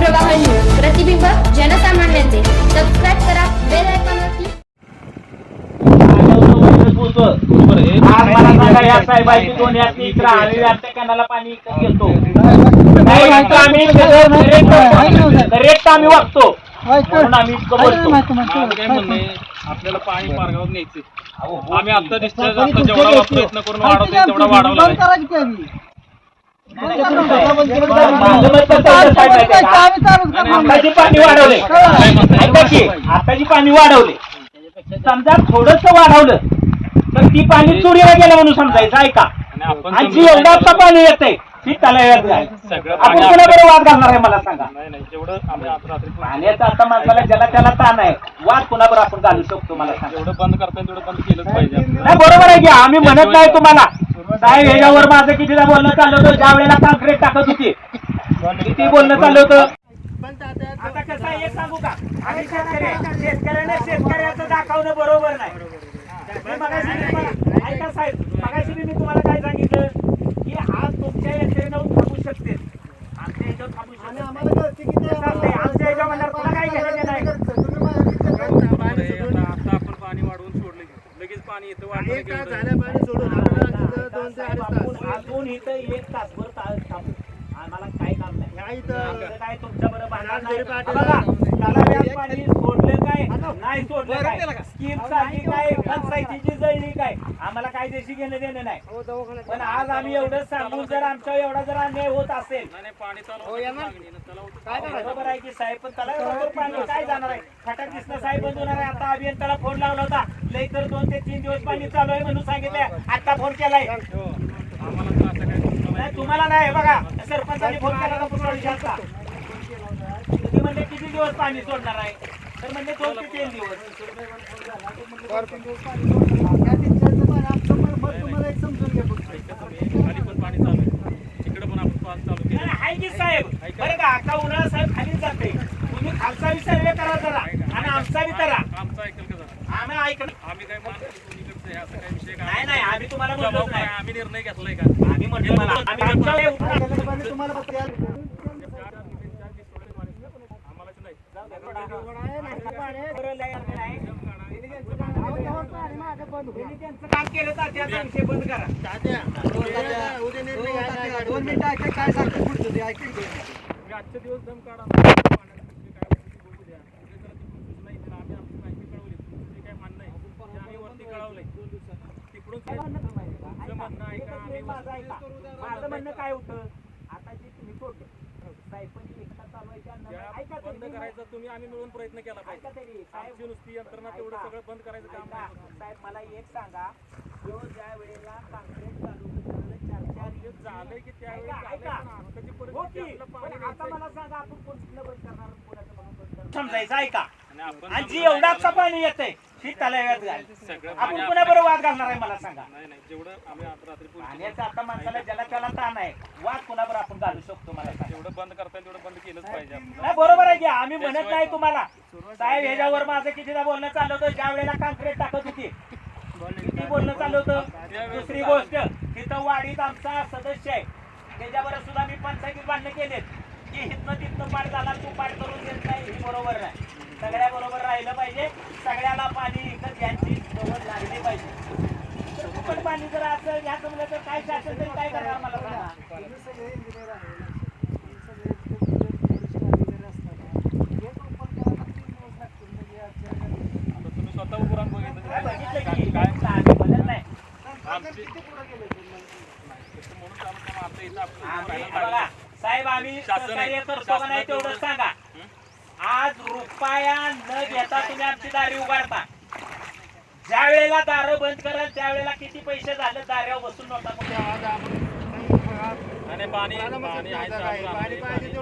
प्रवाह न्यूज प्रतिबिंब जनसामान्यांचे. सबस्क्राईब करा बेल आज मला सांगा या साहेबाची दोन यातली इकडं आम्ही व्याप्त्या कॅनाला पाणी इकडे घेतो नाही इथं आम्ही करेक्ट आम्ही वागतो म्हणून आम्ही इतकं बोलतो काय म्हणणं आपल्याला पाणी पारगावात न्यायचे आम्ही आता डिस्चार्ज आता जेवढा प्रयत्न करून वाढवतो तेवढा वाढवला नाही. माझं मत कसं आताची पाणी वाढवले. ऐका की आताची पाणी वाढवले. समजा थोडस वाढवलं तर ती पाणी चोरीला गेलं म्हणून समजायचं ऐका. आणि जी एवढा आता पाणी येतंय ती तलाव्यात जाईल. सगळं आपण पाणी कोणाबरोबर वाद घालणार आहे मला सांगा? नाही नाही पाण्याचा आता माणसाला ज्याला त्याला ताण आहे वाद कोणाबरोबर आपण घालू शकतो मला सांगा. बंद करता तेवढं बंद केलंच पाहिजे. नाही बरोबर आहे की आम्ही म्हणत नाही तुम्हाला. साहेब ह्याच्यावर माझं कितीदा बोलणं चाललं होतं ज्या वेळेला कॉन्क्रीट टाकत होती. किती बोलणं चाललं होतं? आता कसं आहे हे सांगू का? आम्ही शेतकरी. शेतकऱ्याने शेतकऱ्याचं दाखवणं बरोबर नाही. मी मगाशी मी तुम्हाला- ऐका साहेब मगाशी मी तुम्हाला काय सांगितलं? की आज तुमच्या यंत्रणेवर थांबू शकते. आमच्या याच्यावर थांबू शकते आमच्या याच्यावर काय आता आपण पाणी वाढवून सोडलं लगेच पाणी येतं वाढलं की एवढं- साहेब, आपण अजून इथं एक तासभर ता- थांबू आम्हाला काय काम नाही आमचं काय तुमच्या बरोबर काय? नाही सोडलं काय? स्कीमसाठी काय? पंचायतीची जळली काय? आम्हाला काय देशी घेणं देणं नाही. पण आज आम्ही एवढं सांगून जर आमच्या एवढा जर अन्याय होत असेल. बरोबर आहे की साहेब पण तलावावर पाणी. काय जाणार आहे? खटाक दिसलं साहेब बंद होणार आहे. आता अभियंताला फोन लावला होता. लई तर दोन ते तीन दिवस पाणी चालू आहे म्हणून सांगितलंय. आता फोन केलाय. हो, तर तुम्हाला नाही बघा. सरपंचाने फोन केला का पुष्कळीशांचा ते म्हणले किती दिवस पाणी सोडणार आहे? तर म्हणजे दोन ते तीन दिवस. खाली पाणी चालू आहे पण आपण चालू की साहेब? बरं का आता उन्हाळा साहेब खाली जाते. तुम्ही खालचा बी करा जरा आणि आमचा बी आमचं आम्ही ऐकलं आम्ही काय नाही नाही आम्ही तुम्हाला काय, नाही. आम्ही निर्णय घेतलाय का? आम्ही म्हणतो मला. आम्ही आमच्या वेळी उठणार. आम्हालाच नाही त्यांनी त्यांचं काम केलं तर त्याचा विषय बंद करा तुम्ही आजचे दिवस दम काढा. पाण्याचं जे काय होतं ते बघू द्या. उद्या जरा तिकडून सूचना येतील आम्ही वरती कळवलंय. तिकडून म्हणणं आहे का? आम्ही माझं ऐका. माझं म्हणणं काय होतं? आता जे तुम्ही सोडलं साहेब पण एकटा चालवायच्या ऐका बंद तरी, करायचं तुम्ही आम्ही मिळून प्रयत्न केला पाहिजे. ऐका तरी, साहेब. आमची नुसती यंत्रणा तेवढं ऐका. सगळं बंद करायचं काम ऐका, नाही. साहेब मला एक सांगा. जो ज्या वेळेला काँक्रीट चालू चार चार हे झालंय की त्यावेळी ऐका, झालंय ऐका. पण आताची हो परिस्थिती की, आपलं पण पाणी आता न्यायचंय. मला सांगा आपण कोणतं बंद करणार कोणाचं बंद करणार? समजायचं ऐका. आणि आपण आणि जी ऐकायला- पाणी येतंय. ती तलाव्यात जाईल सगळं आपण पाणी कोणाबरोबर वाद घालणार आहे मला सांगा. नाही नाही जेवढं आम्ही आज रात्री पोहोचलो, पाण्याचा आता माणसाला ज्याला त्याला ताण आहे वाद कोणाबरोबर आपण घालू शकतो मला सांगा. जेवढं बंद करता येईल तेवढं बंद केलंच पाहिजे. नाही बरोबर आहे की आम्ही म्हणत नाही तुम्हाला. साहेब ह्याच्यावर माझं कितीदा बोलणं चाललं होतं? ज्या वेळेला कॉन्क्रीट टाकत होती. किती बोलणं चाललं होतं? दुसरी गोष्ट तिथं वाडीत आमचा सदस्य आहे. त्याच्यावर सुद्धा मी पंचायतीत भांडणं केलेत. की हिथनं तिथनं पाठ झाला तू पाठ करून देत नाही हे बरोबर नाही. सगळ्या बरोबर राहिलं पाहिजे सगळ्याला पाणी इथं घ्यायची सवय लागली पाहिजे तर फुकट पाणी जर असं घ्यायचं म्हणलं तर काय शासन तरी काय करणार मला सांगा तुम्ही स्वतः काय बघितलं की काय आम्ही नाही आमची म्हणून इथं आपण आम्ही बघा. साहेब आम्ही शासन. सहकार्य करतो का नाही तेवढं सांगा आज रुपया न घेता तुम्ही आमची दारी उभारता. ज्या वेळेला दारं बंद कराल त्यावेळेला किती पैसे झाले दाऱ्यावर बसून नव्हता कुठे. आणि पाणी पाणी आहे चालू राहणार आहे. पाणी-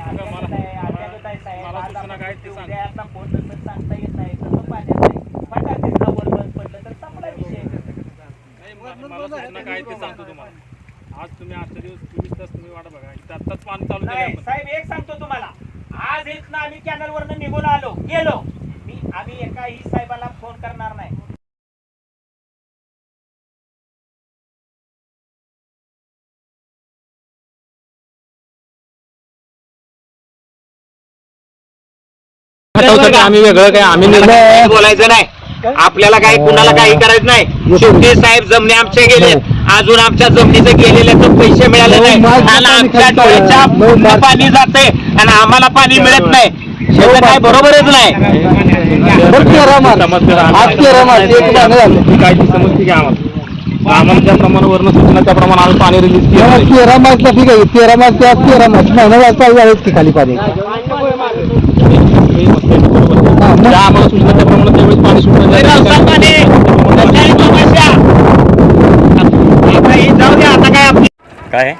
अडचणीत आहे, अडचणीत आहे? साहेब. मला काय ते सांगतो तुम्हाला. आज तुम्ही आजचा दिवस चोवीस तास तुम्ही वाट बघा. इथं आताच पाणी चालू साहेब एक सांगतो तुम्हाला. आज इथनं आम्ही कॅनल वरनं निघून आलो गेलो. मी आम्ही एकाही साहेबाला फोन करणार नाही. आम्ही वेगळं काय आम्ही बोलायचं नाही. आपल्याला काही कुणाला काही करायचं नाही. शेवटी साहेब जमणे आमचे गेले. अजून आमच्या जमिनीचं गेलेल्याचं पैसे मिळाले नाही. आणि आमच्या डोळ्याच्या पाणी जाते आणि आम्हाला पाणी मिळत नाही. शेवटी काय बरोबरच नाही. ती काय ती समजते की आम्हाला? ज्या आम्ही पाणी रिलीज केलं तेरा मार्चला ठीक आहे. तेरा मार्च तेरा मार्च. महिना चालू झालेच की खाली पाणी ज्या आम्हाला सूचना त्याप्रमाणे त्यावेळेस पाणी ही आता काय आपली काय?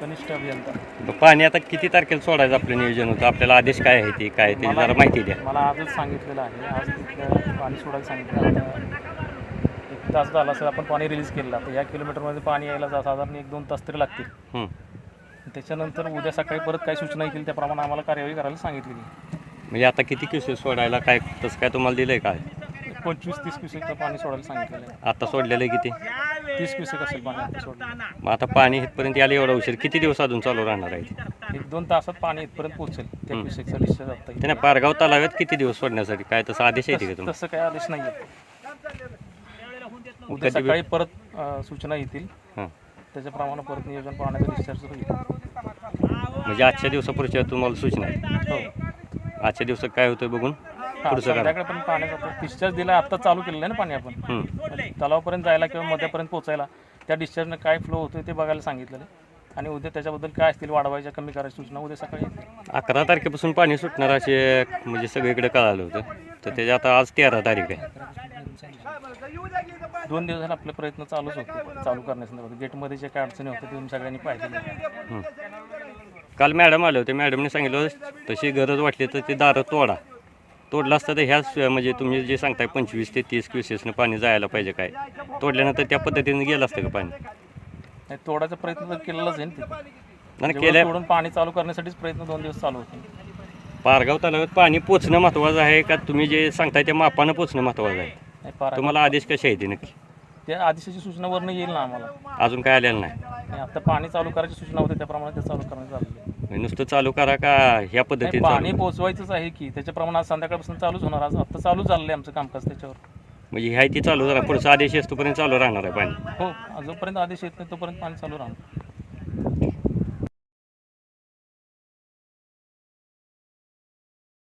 कनिष्ठ अभियंता. पाणी आता किती तारखेला सोडायचं आपलं नियोजन होतं? आपल्याला आदेश काय आहे ते? काय ते जरा माहिती द्या. मला आजच सांगितलेलं आहे. आज तिथलं पाणी सोडायला सांगितलं आता एक तास झाला असेल आपण पाणी रिलीज केलेलं तर या किलोमीटरमध्ये पाणी यायला जा- साधारण एक दोन तास तरी लागतील. हं. त्याच्यानंतर उद्या सकाळी परत काय सूचना येतील त्याप्रमाणे आम्हाला कार्यवाही करायला सांगितलेली म्हणजे आता किती क्युसेस सोडायला काय तसं काय तुम्हाला दिलंय काय? एक पंचवीस तीस क्युसेकचं पाणी सोडायला सांगितलेलं आहे. आता सोडलेलं आहे किती? तीस क्युसेक असेल पाणी आता सोडलं मग आता पाणी इथपर्यंत यायला एवढा उशीर. किती दिवस अजून चालू राहणार आहे ते? एक दोन तासात पाणी इथपर्यंत पोहोचेल. त्या. क्युसेकचा डिस्चार्ज आता त्याने पारगाव तलाव्यात किती दिवस सोडण्यासाठी? काय तसं आदेश आहे का तसं- तुम्हाला? तसं काही आदेश नाही उद्या कधी सकाळी परत अं, सूचना येतील. हां. त्याच्याप्रमाणे परत नियोजन पाण्याचं डिस्चार्ज होईल. म्हणजे आजच्या दिवसापुढच्या तुम्हाला सूचना आहे? हो. आजच्या दिवसात काय होतं बघून? पुढचं करा संध्याकाळी पण पाण्याचा डिस्चार्ज दिला आता चालू केलेलं आहे ना पाणी आपण. हं. तलावापर्यंत जायला किंवा मध्यापर्यंत पोहोचायला त्या डिस्चार्जनं काय फ्लो होतोय ते बघायला सांगितलेलं आहे. आणि उद्या त्याच्याबद्दल काय असतील वाढवायच्या कमी करायच्या सूचना उद्या सकाळी येतील. अकरा तारखेपासून पाणी सुटणार असे म्हणजे सगळीकडे कळालं होतं. तर त्याच्या आता आज तेरा तारीख आहे. दोन दिवस झाले आपले प्रयत्न चालूच होते चालू करण्यासंदर्भात. गेटमध्ये जे काय अडचणी होत्या ते तुम्ही सगळ्यांनी पाहिजे हं. काल मॅडम आले होते. मॅडमने सांगितलं तशी गरज वाटली तर ते दारं तोडा. तोडलं असतं तर ह्याच म्हणजे तुम्ही जे सांगताय पंचवीस ते तीस क्युसेसनं पाणी जायला पाहिजे काय? तोडल्यानंतर त्या पद्धतीने गेलं असतं का पाणी? नाही तोडायचा प्रयत्न तर केलेलाच आहे ना केल्या तोडून पाणी चालू करण्यासाठीच प्रयत्न दोन दिवस चालू होते. पारगाव तलावात पाणी पोचणं महत्त्वाचं आहे का? तुम्ही जे सांगताय त्या मापानं पोचणं महत्त्वाचं आहे. तुम्हाला आदेश कसे आहे ते नक्की? त्या आदेशाची सूचना वरनं येईल ना आम्हाला. अजून काय आलेलं नाही. आणि आता पाणी चालू करायची सूचना होती त्याप्रमाणे ते चालू करण्यात आलेलं आहे. म्हणजे नुसतं चालू करा का ह्या नाही, पद्धतीने पाणी चालू पोहोचवायचंच आहे की त्याच्याप्रमाणे आज संध्याकाळपासून चालूच होणार आज आता चालू झालेलं आहे आमचं कामकाज त्याच्यावर. म्हणजे ह्या ती चालू राहणार पुढचा आदेश असतोपर्यंत चालू राहणार आहे पाणी. हो जोपर्यंत आदेश येत नाही तोपर्यंत पाणी चालू राहणार.